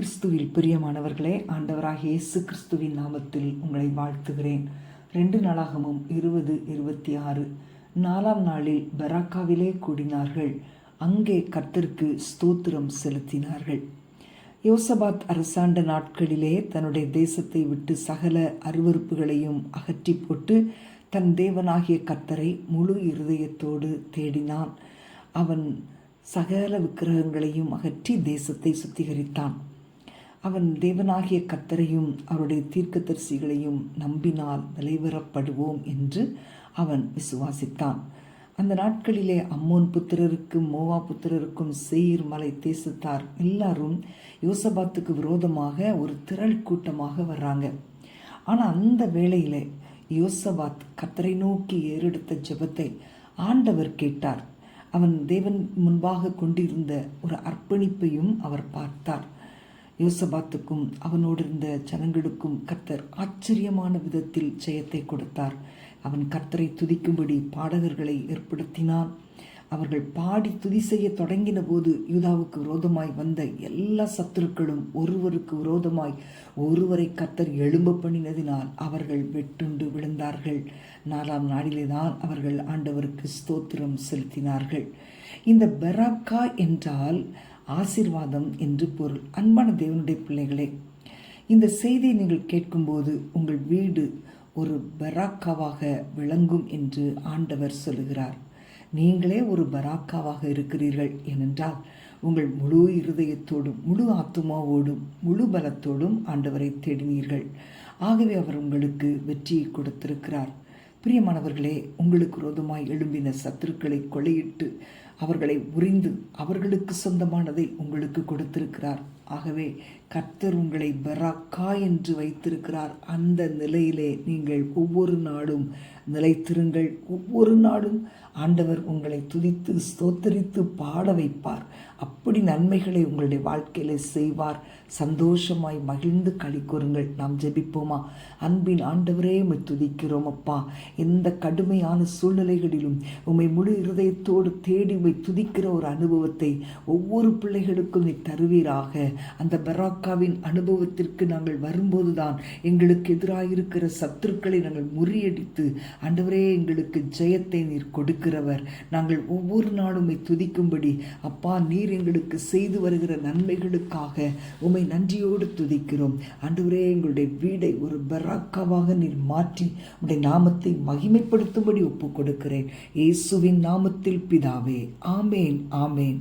கிறிஸ்துவில் பிரியமானவர்களே ஆண்டவராக இயேசு கிறிஸ்துவின் நாமத்தில் உங்களை வாழ்த்துகிறேன். ரெண்டு நாளாகமும் இருபது இருபத்தி ஆறு நாலாம் நாளில் பராக்காவிலே கூடினார்கள். அங்கே கர்த்தருக்கு ஸ்தோத்திரம் செலுத்தினார்கள். யோசபாத் அரசாண்ட நாட்களிலே தன்னுடைய தேசத்தை விட்டு சகல அருவறுப்புகளையும் அகற்றி போட்டு தன் தேவனாகிய கர்த்தரை முழு இருதயத்தோடு தேடினான். அவன் சகல விக்கிரகங்களையும் அகற்றி தேசத்தை சுத்திகரித்தான். அவன் தேவனாகிய கத்தரையும் அவருடைய தீர்க்கதரிசிகளையும் நம்பினால் நிலைவரப்படுவோம் என்று அவன் விசுவாசித்தான். அந்த நாட்களிலே அம்மோன் புத்திரருக்கும் மோவா புத்திரருக்கும் செயிர் மலை தேசத்தார் எல்லாரும் யோசபாத்துக்கு விரோதமாக ஒரு திரள் கூட்டமாக வர்றாங்க. ஆனால் அந்த வேளையில் யோசபாத் கத்தரை நோக்கி ஏறெடுத்த ஜெபத்தை ஆண்டவர் கேட்டார். அவன் தேவன் முன்பாக கொண்டிருந்த ஒரு அர்ப்பணிப்பையும் அவர் பார்த்தார். யோசபாத்துக்கும் அவனோடு இருந்த ஜனங்களுக்கும் கர்த்தர் ஆச்சரியமான விதத்தில் ஜெயத்தை கொடுத்தார். அவன் கர்த்தரை துதிக்கும்படி பாடகர்களை ஏற்படுத்தினான். அவர்கள் பாடி துதி செய்ய தொடங்கின போது யூதாவுக்கு விரோதமாய் வந்த எல்லா சத்துருக்களும் ஒருவருக்கு விரோதமாய் ஒருவரை கத்தர் எழும்ப பண்ணினதினால் அவர்கள் வெட்டுண்டு விழுந்தார்கள். நாலாம் நாளிலேதான் அவர்கள் ஆண்டவருக்கு ஸ்தோத்திரம் செலுத்தினார்கள். இந்த பெராக்கா என்றால் ஆசிர்வாதம் என்று பொருள். அன்பான தேவனுடைய பிள்ளைகளே இந்த செய்தியை நீங்கள் கேட்கும்போது உங்கள் வீடு ஒரு பராக்காவாக விளங்கும் என்று ஆண்டவர் சொல்லுகிறார். நீங்களே ஒரு பராக்காவாக இருக்கிறீர்கள் ஏனென்றால் உங்கள் முழு இருதயத்தோடும் முழு ஆத்துமாவோடும் முழு பலத்தோடும் ஆண்டவரை தேடினீர்கள். ஆகவே அவர் உங்களுக்கு வெற்றியை கொடுத்திருக்கிறார். பிரியமானவர்களே உங்களுக்கு ரோதமாய் எழும்பின சத்துருக்களை கொலையிட்டு அவர்களை உறிந்து அவர்களுக்கு சொந்தமானதை உங்களுக்கு கொடுத்திருக்கிறார். ஆகவே கர்த்தர் உங்களை பெராக்கா என்று வைத்திருக்கிறார். அந்த நிலையிலே நீங்கள் ஒவ்வொரு நாடும் நிலைத்திருங்கள். ஒவ்வொரு நாடும் ஆண்டவர் உங்களை துதித்து ஸ்தோத்தரித்து பாட வைப்பார். அப்படி நன்மைகளை உங்களுடைய வாழ்க்கையில செய்வார். சந்தோஷமாய் மகிழ்ந்து களி கூறுங்கள். நாம் ஜெபிப்போமா? அன்பின் ஆண்டவரே உம்மை துதிக்கிறோம் அப்பா. எந்த கடுமையான சூழ்நிலைகளிலும் உம்மை முழு இருதயத்தோடு தேடி உம்மை துதிக்கிற ஒரு அனுபவத்தை ஒவ்வொரு பிள்ளைகளுக்கும் நீ தருவீராக. அந்த பராக்காவின் அனுபவத்திற்கு நாங்கள் வரும்போதுதான் எங்களுக்கு எதிராயிருக்கிற சத்துருக்களை நாங்கள் முறியடித்து ஆண்டவரே எங்களுக்கு ஜெயத்தை நீர் கொடுக்கிறவர். நாங்கள் ஒவ்வொரு நாளும் துதிக்கும்படி அப்பா நீர் எங்களுக்கு செய்து வருகிற நன்மைகளுக்காக உம்மை நன்றியோடு துதிக்கிறோம். அன்றுவரே எங்களுடைய வீடை ஒரு பராக்காவாக நீர் மாற்றி உடைய நாமத்தை மகிமைப்படுத்தும்படி ஒப்புக் கொடுக்கிறேன் இயேசுவின் நாமத்தில் பிதாவே. ஆமேன் ஆமேன்.